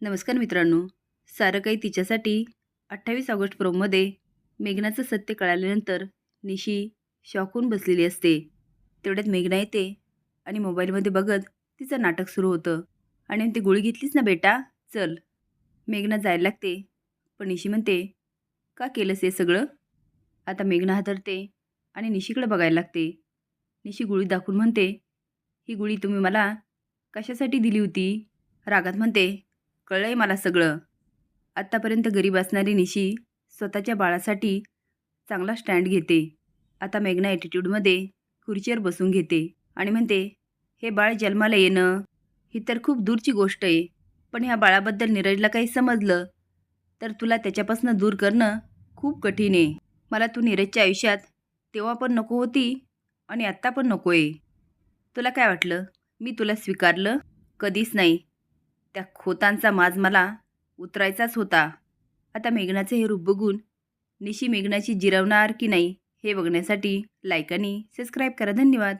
नमस्कार मित्रांनो. सारं काही तिच्यासाठी अठ्ठावीस ऑगस्ट प्रोममध्ये मेघनाचं सत्य कळाल्यानंतर निशी शॉकून बसलेली असते. तेवढ्यात मेघना येते आणि मोबाईलमध्ये बघत तिचं नाटक सुरू होतं. आणि ती गोळी घेतलीच ना बेटा? चल. मेघना जायला लागते. पण निशी म्हणते का केलंस हे सगळं? आता मेघना हातरते आणि निशीकडे बघायला लागते. निशी गोळी दाखवून म्हणते ही गोळी तुम्ही मला कशासाठी दिली होती? रागात म्हणते कळलं आहे मला सगळं. आत्तापर्यंत गरीब असणारी निशी स्वतःच्या बाळासाठी चांगला स्टँड घेते. आता मेघना ॲटिट्यूडमध्ये खुर्चीवर बसून घेते आणि म्हणते हे बाळ जन्माला येणं ही तर खूप दूरची गोष्ट आहे. पण ह्या बाळाबद्दल नीरजला काही समजलं तर तुला त्याच्यापासून दूर करणं खूप कठीण आहे. मला तू नीरजच्या आयुष्यात तेव्हा पण नको होती आणि आत्ता पण नको आहे. तुला काय वाटलं? मी तुला स्वीकारलं? कधीच नाही. त्या खोतांचा माज मला उतरायचाच होता. आता मेघनाचे हे रूप बघून निशी मेघनाची जिरवणार की नाही हे बघण्यासाठी लाईक आणि सबस्क्राईब करा. धन्यवाद.